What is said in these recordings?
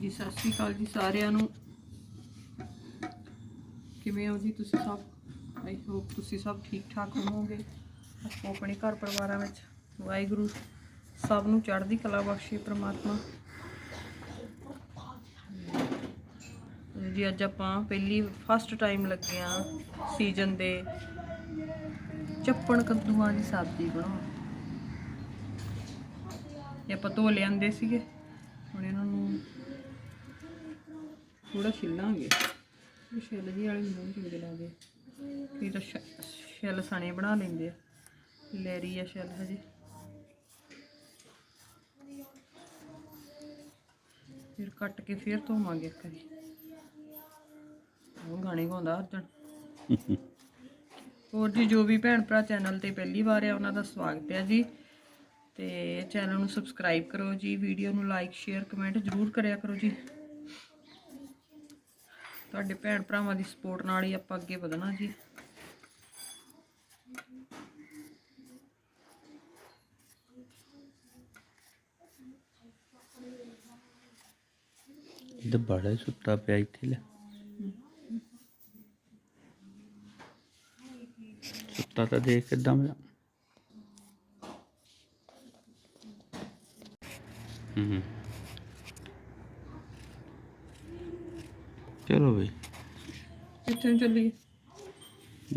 ਜੀ, ਸਤਿ ਸ਼੍ਰੀ ਅਕਾਲ ਜੀ ਸਾਰਿਆਂ ਨੂੰ। ਕਿਵੇਂ ਹੋ ਜੀ ਤੁਸੀਂ ਸਭ? ਆਈ ਹੋਪ ਤੁਸੀਂ ਸਭ ਠੀਕ ਠਾਕ ਹੋਵੋਗੇ। ਆਪੋ ਆਪਣੇ ਘਰ ਪਰਿਵਾਰਾਂ ਵਿੱਚ ਵਾਹਿਗੁਰੂ ਸਭ ਨੂੰ ਚੜ੍ਹਦੀ ਕਲਾ ਬਖਸ਼ੇ ਪ੍ਰਮਾਤਮਾ। ਜੀ, ਅੱਜ ਆਪਾਂ ਪਹਿਲੀ ਫਸਟ ਟਾਈਮ ਲੱਗੇ ਆ ਸੀਜ਼ਨ ਦੇ ਚੱਪਣ ਕੱਦੂਆਂ ਦੀ ਸਬਜ਼ੀ ਬਣਾਉਣ। ਇਹ ਆਪਾਂ ਧੋ ਲਿਆਂਦੇ ਸੀਗੇ। ਹੁਣ ਇਹਨਾਂ ਨੂੰ ਥੋੜਾ ਛਿੱਲਾਂਗੇ। ਛਿੱਲ ਜੀ ਵਾਲੇ ਮੈਨੂੰ ਨੀ ਚੰਗੇ ਲੱਗਦੇ ਕਈ ਤਾਂ ਛ- ਛਿੱਲ ਸਣੇ ਬਣਾ ਲੈਂਦੇ ਆ। ਲੈਰੀ ਆ ਛਿੱਲ ਹਜੇ। ਫਿਰ ਕੱਟ ਕੇ ਫਿਰ ਧੋਵਾਂਗੇ ਇੱਕ ਵਾਰੀ। ਉਹ ਗਾਣੇ ਗਾਉਂਦਾ ਅਰਜਨ। ਹੋਰ ਜੀ, ਜੋ ਵੀ ਭੈਣ ਭਰਾ ਚੈਨਲ ਤੇ ਪਹਿਲੀ ਵਾਰ ਆ, ਉਹਨਾਂ ਦਾ ਸਵਾਗਤ ਹੈ ਜੀ। ਤੇ ਚੈਨਲ ਨੂੰ ਸਬਸਕ੍ਰਾਈਬ ਕਰੋ ਜੀ, ਵੀਡੀਓ ਨੂੰ ਲਾਈਕ, ਸ਼ੇਅਰ, ਕਮੈਂਟ ਜ਼ਰੂਰ ਕਰਿਆ ਕਰੋ ਜੀ। ਤੁਹਾਡੇ ਭੈਣ ਭਰਾਵਾਂ ਦੀ ਸਪੋਰਟ ਨਾਲ ਹੀ ਆਪਾਂ ਅੱਗੇ ਵਧਣਾ ਜੀ। ਇਹ ਬੜਾ ਸੁੱਤਾ ਪਿਆ ਇੱਥੇ ਲੈ। ਸੁੱਤਾ ਤਾਂ ਦੇਖ ਕਿਦਾਂ ਮੇਰਾ ਹੂੰ। ਚਲੋ ਬਈ? ਕਿੱਥੇ ਨੂੰ ਚੱਲੀਏ।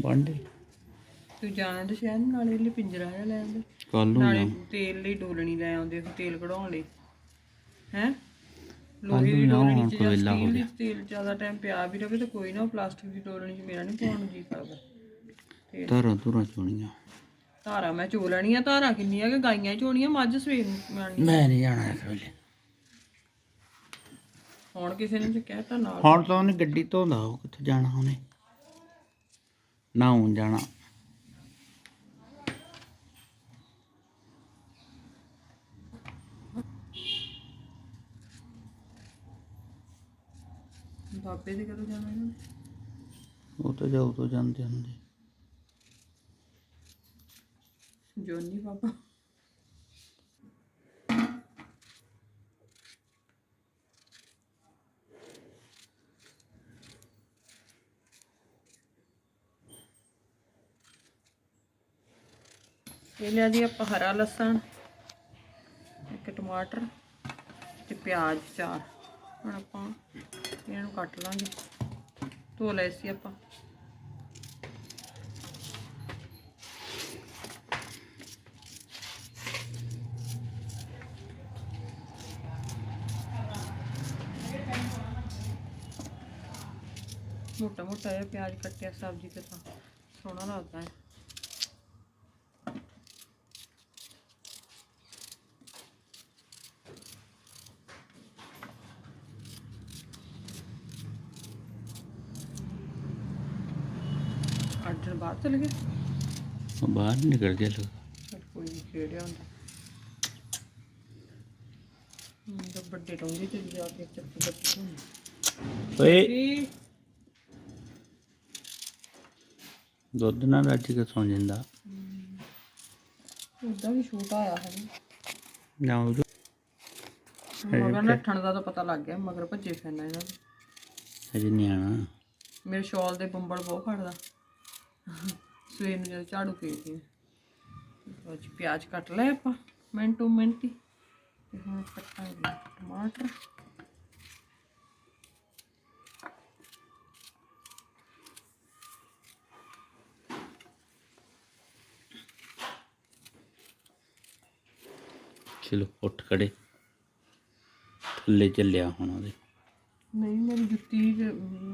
ਬਾਂਡੇ ਤੂੰ ਜਾਣਾ ਤੇ ਸ਼ਹਿਰ ਨੂੰ ਨਾਲੇ ਲਈ ਪਿੰਜਰਾ ਜਿਹਾ ਲੈ ਆਉਂਦੇ। ਕੱਲ ਨੂੰ ਨਾਲੇ ਜਾ ਤੇਲ ਲਈ ਡੋਲਣੀ ਲੈ ਆਉਂਦੇ ਫਿਰ ਤੇਲ ਕਢਾਉਣ ਲਈ। ਹੈ? ਲੋਹੇ ਦੀ ਨੂੰ ਡੋਲਣੀ ਹੁਣ ਚ ਕੋਈ ਜਾਂ ਵਿਹਲਾ ਹੋ ਸਟੀਲ ਦੀ। ਤੇਲ ਜ਼ਿਆਦਾ ਟਾਈਮ ਪਿਆ ਵੀ ਰਵੇ ਤਾਂ ਕੋਈ ਨਾ ਪਲਾਸਟਿਕ ਦੀ ਡੋਲਣੀ ਚ ਮੇਰਾ ਨਹੀਂ ਪਾਉਣ ਨੂੰ ਜੀ ਕਰਦਾ। ਤਾਰਾਂ ਤੁਰਾਂ ਚੋਣੀਆਂ। ਧਾਰਾ ਮੈਂ ਚੋ ਲੈਣੀ ਆ ਧਾਰਾ ਕਿੰਨੀਆਂ ਕਿ ਗਾਈਆਂ ਚੋਣੀਆਂ ਮੱਝ ਸਵੇਰ ਨੂੰ ਮੈਂ ਨਹੀਂ ਜਾਣਾ ਇਸ ਵੇਲੇ। ਹੁਣ ਕਿਸੇ ਨੇ ਕਹਿਤਾ ਨਾਲ। ਹੁਣ ਤਾਂ ਉਹਨੇ ਗੱਡੀ ਧੋਂਦਾ ਉਹ ਕਿੱਥੇ ਜਾਣਾ ਉਹਨੇ? ਨਾਉਂ ਜਾਣਾ। ਬਾਬੇ ਦੇ ਕਦੋਂ ਜਾਣਾ ਇਹਨਾਂ? ਨੇ ਉਹ ਤਾਂ ਜਾਉ ਤੋਂ ਜਾਂਦੇ ਹੁੰਦੇ। ਜੋਨੀ ਬਾਬਾ। ਇਹ ਲਿਆ ਜੀ ਆਪਾਂ ਹਰਾ ਲਸਣ, ਇੱਕ ਟਮਾਟਰ ਤੇ ਪਿਆਜ਼ ਚਾਰ। ਹੁਣ ਆਪਾਂ ਇਹਨਾਂ ਨੂੰ ਕੱਟ ਲਾਂਗੇ। ਧੋ ਲਏ ਸੀ ਆਪਾਂ। ਮੋਟਾ ਮੋਟਾ ਜਿਹਾ ਪਿਆਜ਼ ਕੱਟਿਆ ਸਬਜ਼ੀ ਤੇ ਤਾਂ ਸੋਹਣਾ ਲੱਗਦਾ ਹੈ ਅਰਜਨ ਬਾਹਰ ਚਲ ਗਿਆ ਉਹ ਬਾਹਰ ਨਿਕਲ ਗਿਆ ਲੋਕ। ਕੋਈ ਨਹੀਂ ਖੇੜਿਆ ਹੁੰਦਾ। ਹੂੰ ਤਾਂ ਵੱਡੇ ਟੋਂਗੇ ਤੇ ਜਾ ਕੇ ਚੱਪੂ ਚੱਪੂ ਹੁੰਦੀ ਓਏ। ਜੀ ਦੁੱਧ ਨਾਲ ਰੱਜ ਕੇ ਸੌਂ ਜਾਂਦਾ। ਉਹਦਾ ਵੀ ਛੋਟਾ ਆਇਆ ਹੈ ਨਾ। ਉਹ ਮਗਰ ਨੱਠਣ ਦਾ ਤਾਂ ਪਤਾ ਲੱਗ ਗਿਆ ਮਗਰ ਭੱਜੇ ਫਿਰਨਾ ਇਹਨਾਂ ਦੇ। ਅਜੇ ਨਹੀਂ ਆਣਾ ਮੇਰੇ ਸ਼ਾਲ ਦੇ ਬੰਬਲ ਬਹੁਤ ਫੜਦਾ ਸਵੇਰ ਨੂੰ ਜਦੋਂ ਝਾੜੂ ਫੇਰਦੀ ਹਾਂ ਅੱਜ ਪਿਆਜ਼ ਕੱਟ ਲਏ ਆਪਾਂ ਮਿੰਟੋ ਮਿੰਟ। ਹੀ ਤੇ ਹੁਣ ਕੱਟਾਂਗੇ ਟਮਾਟਰ। ਚਲੋ ਉੱਠ ਖੜੇ। ਥੱਲੇ ਚੱਲਿਆ ਹੁਣ ਉਹਦੇ। ਨਹੀਂ ਮੇਰੀ ਜੁੱਤੀ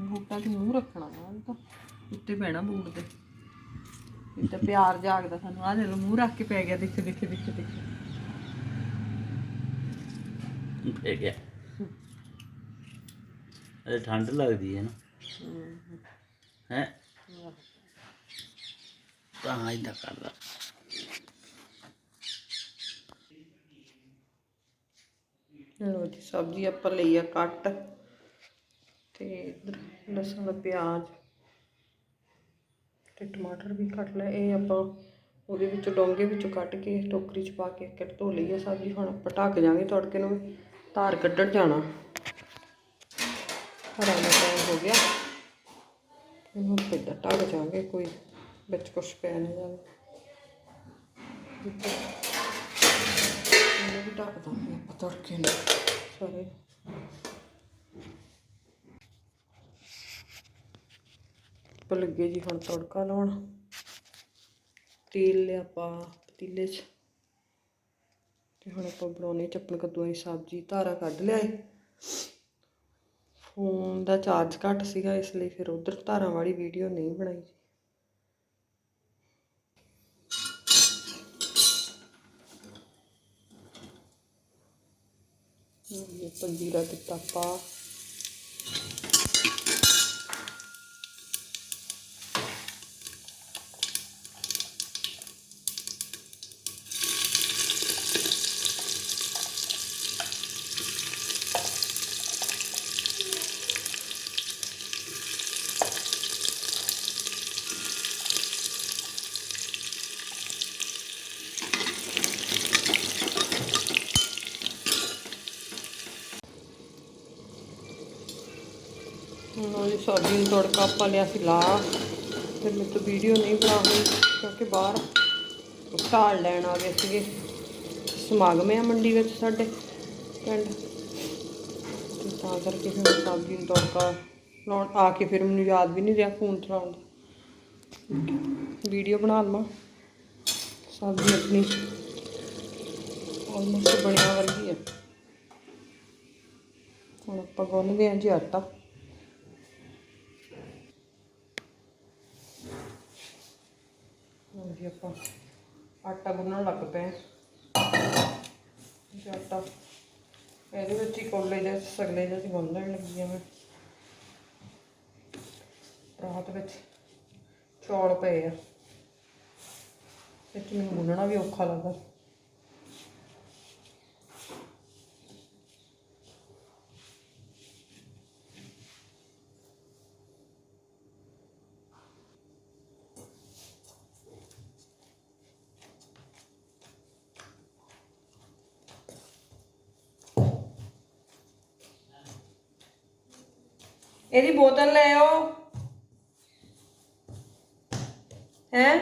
ਬੂਟਾਂ 'ਚ ਮੂੰਹ ਰੱਖਣਾ ਇਹ ਤਾਂ। ਉੱਤੇ ਪੈਣਾ ਬੂਟ ਤੇ। ਇਹ ਤਾਂ ਪਿਆਰ ਜਾਗਦਾ ਸਾਨੂੰ। ਆ ਦੇ ਲੋ ਮੂੰਹ ਰੱਖ ਕੇ ਪੈ ਗਿਆ ਦੇਖ ਦੇਖ ਦੇਖ ਦੇਖ। ਪੈ ਗਿਆ। ਅਰੇ ਠੰਡ ਲੱਗਦੀ ਹੈ ਨਾ। ਹੈ? ਤਾਂ ਇਦਾਂ ਕਰਦਾ। ਲੋ ਜੀ ਸਬਜ਼ੀ ਆਪਾਂ ਲਈ ਆ ਕੱਟ। ਤੇ ਇੱਧਰ ਲਸਣ ਪਿਆਜ਼। ਤੇ ਟਮਾਟਰ ਵੀ ਕੱਟ ਲਏ। ਇਹ ਆਪਾਂ ਉਹਦੇ ਵਿੱਚੋਂ ਡੋਂਗੇ ਵਿੱਚੋਂ ਕੱਢ ਕੇ ਟੋਕਰੀ 'ਚ ਪਾ ਕੇ ਕਿਟ ਧੋ ਲਈ ਆ ਸਬਜ਼ੀ। ਹੁਣ ਆਪਾਂ ਢੱਕ ਜਾਾਂਗੇ ਤੜਕੇ ਨੂੰ ਧਾਰ ਕੱਢਣ ਜਾਣਾ। ਹਰਾ ਦਾ ਟਾਈਮ ਹੋ ਗਿਆ। ਇਹਨੂੰ ਪਹਿਲਾਂ ਢੱਕ ਜਾਵਾਂਗੇ, ਕੋਈ ਵਿੱਚ ਕੁਛ ਪੈ ਨਹੀਂ ਜਾਵੇ ਇਹਨੂੰ ਵੀ ਢੱਕ ਦਾਂਗੇ ਆਪਾਂ ਤੜਕੇ ਨੂੰ। ਸਾਰੇ ਆਪਾਂ ਲੱਗੇ ਜੀ ਹੁਣ ਤੜਕਾ ਲਾਉਣ। ਤੇਲ ਲਿਆ ਆਪਾਂ ਪਤੀਲੇ 'ਚ। ਤੇ ਹੁਣ ਆਪਾਂ ਬਣਾਉਣੇ ਚੱਪਣ ਕੱਦੂਆਂ ਦੀ ਸਬਜ਼ੀ। ਧਾਰਾ ਕੱਢ ਲਿਆਏ ਫੋਨ ਦਾ ਚਾਰਜ ਘੱਟ ਸੀਗਾ, ਇਸ ਲਈ ਫਿਰ ਉਧਰ ਧਾਰਾਂ ਵਾਲੀ ਵੀਡੀਓ ਨਹੀਂ ਬਣਾਈ ਜੀ। ਪੰਜੀਰਾ ਦਿੱਤਾ ਪਾ। ਹੁਣ ਉਹਦੀ ਸਬਜ਼ੀ ਨੂੰ ਤੜਕਾ ਆਪਾਂ ਲਿਆ ਸੀ ਲਾ। ਫਿਰ ਮੇਰੇ ਤੋਂ ਵੀਡੀਓ ਨਹੀਂ ਬਣਾ ਹੋਈ ਕਿਉਂਕਿ ਬਾਹਰ ਢਾਲ ਲੈਣ ਆ ਗਏ ਸੀਗੇ। ਸਮਾਗਮ ਆ ਮੰਡੀ ਵਿੱਚ ਸਾਡੇ ਪਿੰਡ। ਤਾਂ ਕਰਕੇ ਫਿਰ ਸਬਜ਼ੀ ਨੂੰ ਤੜਕਾ ਲਾਉਣ, ਆ ਕੇ ਫਿਰ ਮੈਨੂੰ ਯਾਦ ਵੀ ਨਹੀਂ ਰਿਹਾ ਫੋਨ ਚਲਾਉਣ ਦਾ। ਵੀਡੀਓ ਬਣਾ ਲਵਾਂ। ਸਬਜ਼ੀ ਆਪਣੀ ਆਲਮੋਸਟ ਬਣਿਆ ਵਰਗੀ ਹੈ ਹੁਣ ਆਪਾਂ ਗੁੰਨਦੇ ਹਾਂ ਜੀ ਆਟਾ ਹੁਣ ਜੀ ਆਪਾਂ ਆਟਾ ਗੁੰਨਣ ਲੱਗ ਪਏ ਜੀ ਆਟਾ ਇਹਦੇ ਵਿੱਚ ਹੀ ਕੋਲੇ ਦੇ ਸਗਲੇ ਜਿਹੇ ਚ ਗੁੰਨਣ ਲੱਗੀ ਆ ਮੈਂ। ਰਾਤ ਵਿੱਚ ਚੌਲ ਪਏ ਆ। ਵਿੱਚ ਮੈਨੂੰ ਗੁੰਨਣਾ ਵੀ ਔਖਾ ਲੱਗਦਾ। ਇਹਦੀ ਬੋਤਲ ਲੈ ਆਓ। ਹੈ?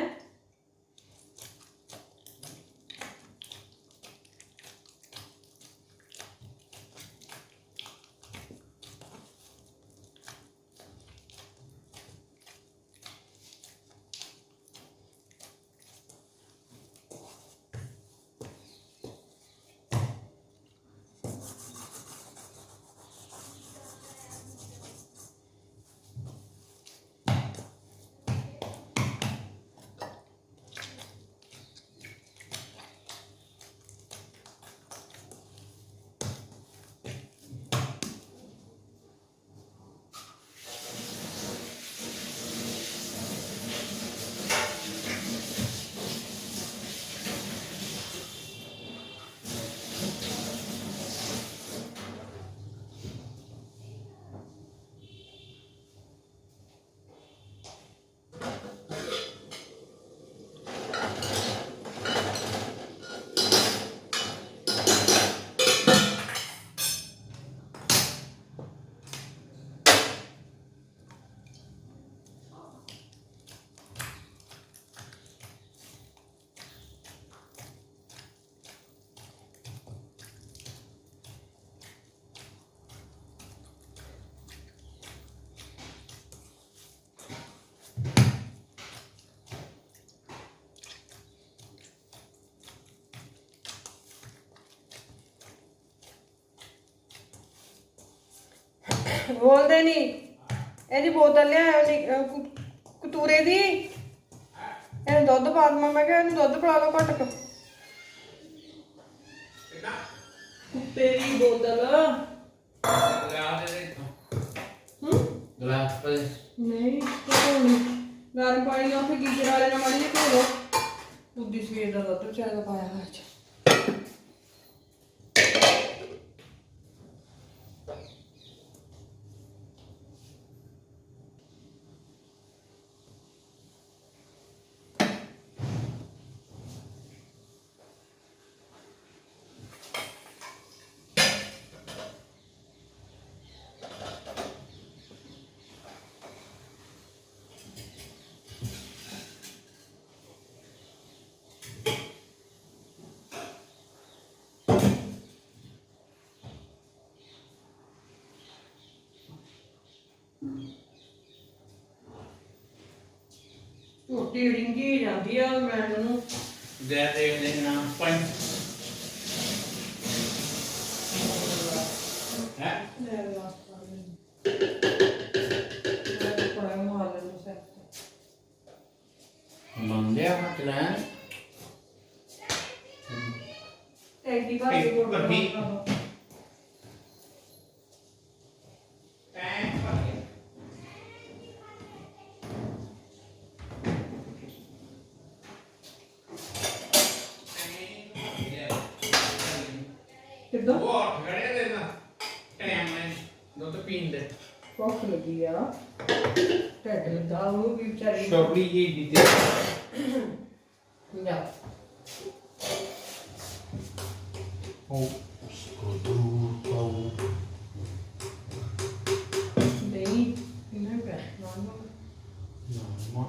ਬੋਲਦੇ ਨਹੀਂ ਇਹਦੀ ਬੋਤਲ ਲਿਆਇਓ ਨੀ- ਅਹ ਕੁ- ਕਤੂਰੇ ਦੀ। ਇਹਨੂੰ ਦੁੱਧ ਪਾ ਦਵਾਂ। ਮੈਂ ਕਿਹਾ ਇਹਨੂੰ ਦੁੱਧ ਪਿਲਾ ਲਓ ਘੱਟ ਕੁ। ਕੁੱਤੇ ਦੀ ਬੋਤਲ। ਹੂੰ? ਗਲਾਸ ਪਰ ਨਹੀਂ ਧੋਣੀ ਗਰਮ ਪਾਣੀ ਨਾਲ ਫਿਰ ਗੀਜ਼ਰ ਵਾਲੇ ਨਾਲ ਮਾੜੀ ਧੋ ਲਓ। ਦੁੱਧੀ ਸਵੇਰ ਦਾ ਦੁੱਧ ਚਾਹ ਦਾ ਪਾਇਆ ਹੋਇਆ ਰੋਟੀ ਰਿੰਗੀ ਜਾਂਦੀ ਆ ਮੈਂ ਨੂੰ ਦੇ ਦੇ ਲੈਣਾ ਪੰਜ ਹੈ? ਲੈ ਸੈਟ ਮੰਗਿਆ ਹੱਥ ਲੈ ਟੈਂਕੀ ਭਰ ਕੇ ਇੱਕ ਗੁੜ ਭੱਬੀ। ਬਣਾਉਣਾ। ਕਿੱਦਾਂ ਉਹ ਖੜੇ ਦੇ ਨਾ ਟਾਈਮ ਨਾਲ ਦੁੱਧ ਪੀਣ ਦੇ ਭੁੱਖ ਲੱਗੀ ਆ ਢਿੱਡ ਲੱਗਾ ਉਹ ਵੀ ਵਿਚਾਰੀ ਸ਼ੌਕਲੀ ਜੀ ਦੀ ਤੇ ਜਾ ਉਹ ਉਸਕੋ ਦੂਰ ਪਾਉ ਨਹੀਂ ਇਹਨਾਂ ਪੈ ਨਾਨੋ ਨਾ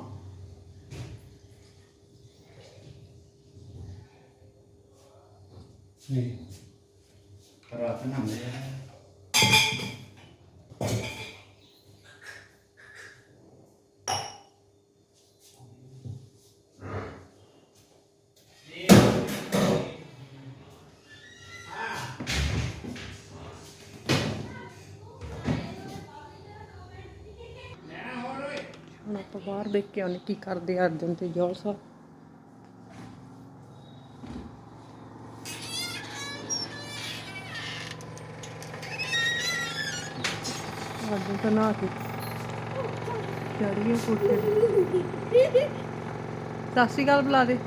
ਨਹੀਂ ਰਾਤ ਨਾ ਮੈਂ ਹੁਣ ਆਪਾਂ ਬਾਹਰ ਦੇਖ ਕੇ ਆਉਣੇ ਕੀ ਕਰਦੇ ਅਰਜਨ ਤੇ ਜੋਲ ਸਾਹਿਬ ਅਰਜਨ ਤਾਂ ਨਾ ਕੇ ਚੜੀਏ ਕੋਠੇ ਤੇ। ਸਤਿ ਸ਼੍ਰੀ ਅਕਾਲ ਬੁਲਾ ਦੇ।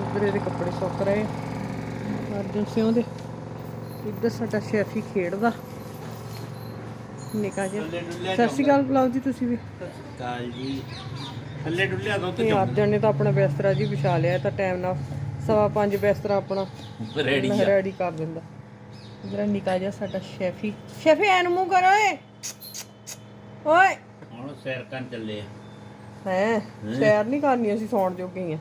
ਉੱਧਰ ਇਹਦੇ ਕੱਪੜੇ ਸੁੱਕ ਰਹੇ। ਅਰਜਨ ਸਿਉਂ ਦੇ ਇੱਧਰ ਸਾਡਾ ਸ਼ੈਫੀ ਖੇਡਦਾ। ਨਿਕਾ ਜਿਹਾ। ਸਤਿ ਸ਼੍ਰੀ ਅਕਾਲ ਬੁਲਾਓ ਜੀ ਤੁਸੀਂ ਵੀ। ਕਾਲ ਜੀ। ਥੱਲੇ ਡੁੱਲਿਆ ਦੁੱਧ ਤੇ ਅਰਜਨ ਨੇ ਤਾਂ ਆਪਣਾ ਬਿਸਤਰਾ ਜੀ ਵਿਛਾ ਲਿਆ ਤਾਂ ਟਾਈਮ ਨਾਲ ਸਵਾ ਪੰਜ ਬਿਸਤਰਾ ਆਪਣਾ ਰੈਡੀ ਆ। ਰੈਡੀ ਕਰ ਦਿੰਦਾ। ਇਧਰ ਨਿਕਾ ਜਿਹਾ ਸਾਡਾ ਸ਼ੈਫੀ। ਸ਼ੈਫੀ ਐਨ ਮੂੰਹ ਕਰ ਓਏ। ਓਏ। ਹੁਣ ਸੈਰ ਕਰਨ ਚੱਲੇ ਆ। ਹੈ ਸੈਰ ਨਹੀਂ ਕਰਨੀ ਅਸੀਂ ਸੌਣ ਜੋਗੇ ਹੀ ਆ।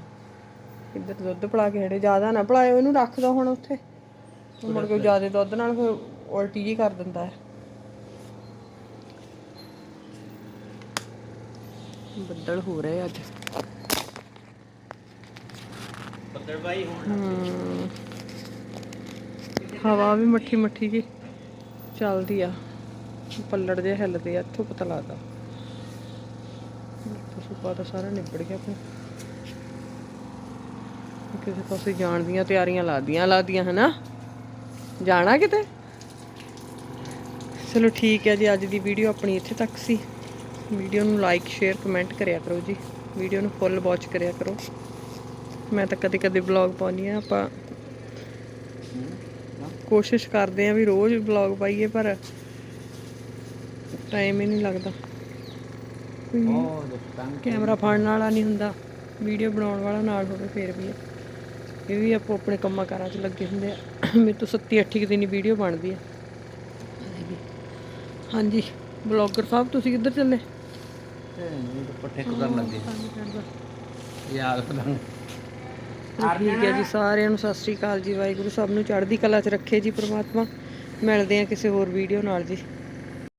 ਇੱਧਰ ਦੁੱਧ ਪਲਾ ਕੇ ਹੜੇ ਜ਼ਿਆਦਾ ਨਾ ਪਲਾਇਓ ਇਹਨੂੰ ਰੱਖ ਦੋ ਹੁਣ ਉੱਥੇ। ਮੁੜ ਕੇ ਜ਼ਿਆਦਾ ਦੁੱਧ ਨਾਲ ਫਿਰ ਉਲਟੀ ਜੀ ਕਰ ਦਿੰਦਾ ਹੈ। ਬੱਦਲ ਹੋ ਰਹੇ ਅੱਜ। ਬੱਦਲ ਬਾਈ ਹੁਣ। ਹਵਾ ਵੀ ਮੱਠੀ ਮੱਠੀ ਜੀ ਚੱਲਦੀ ਆ। ਪੱਲੜ ਜੇ ਹਿੱਲਦੇ ਆ ਇੱਥੋਂ ਪਤਾ ਲੱਗਦਾ। ਪਸ਼ੂ ਪਾ ਤਾਂ ਸਾਰਾ ਨਿਬੜ ਗਿਆ ਆਪਣਾ। ਕਿਸੇ ਪਾਸੇ ਜਾਣ ਦੀਆਂ ਤਿਆਰੀਆਂ ਲਾਦੀਆਂ ਲਾਦੀਆਂ ਹਨਾ? ਜਾਣਾ ਕਿਤੇ? ਚਲੋ ਠੀਕ ਹੈ ਜੀ ਅੱਜ ਦੀ ਵੀਡੀਓ ਆਪਣੀ ਇੱਥੇ ਤੱਕ ਸੀ। ਵੀਡੀਓ ਨੂੰ ਲਾਈਕ ਸ਼ੇਅਰ ਕਮੈਂਟ ਕਰਿਆ ਕਰੋ ਜੀ। ਵੀਡੀਓ ਨੂੰ ਫੁੱਲ ਵਾਚ ਕਰਿਆ ਕਰੋ। ਮੈਂ ਤਾਂ ਕਦੇ ਕਦੇ ਵਲੌਗ ਪਾਉਂਦੀ ਆ ਆਪਾਂ ਕੋਸ਼ਿਸ਼ ਕਰਦੇ ਆ ਵੀ ਰੋਜ਼ ਵਲੌਗ ਪਾਈਏ ਪਰ ਟਾਈਮ ਹੀ ਨਹੀਂ ਲੱਗਦਾ। ਕੈਮਰਾ ਫੜਨ ਵਾਲਾ ਨਹੀਂ ਹੁੰਦਾ। ਵੀਡੀਓ ਬਣਾਉਣ ਵਾਲਾ ਨਾਲ ਹੋਵੇ ਫੇਰ ਵੀ। ਇਹ ਵੀ ਆਪੋ ਆਪਣੇ ਕੰਮਾਂ ਕਾਰਾਂ 'ਚ ਲੱਗੇ ਹੁੰਦੇ ਆ। ਮੇਰੇ ਤੋਂ 70 80 ਦਿਨ ਵੀਡੀਓ ਬਣਦੀ ਆ। ਹਾਂਜੀ। ਬਲੌਗਰ ਸਾਹਿਬ ਤੁਸੀਂ ਕਿੱਧਰ ਚੱਲੇ? ਨਹੀਂ ਪੱਠੇ ਕੁਦਰ ਲੱਗੇ। ਯਾਦ ਕਰਾਂ ਠੀਕ ਹੈ ਜੀ ਸਾਰਿਆਂ ਨੂੰ ਸਤਿ ਸ੍ਰੀ ਅਕਾਲ ਜੀ ਵਾਹਿਗੁਰੂ ਸਭ ਨੂੰ ਚੜ੍ਹਦੀ ਕਲਾ 'ਚ ਰੱਖੇ ਜੀ ਪ੍ਰਮਾਤਮਾ। ਮਿਲਦੇ ਆ ਕਿਸੇ ਹੋਰ ਵੀਡੀਓ ਨਾਲ ਜੀ।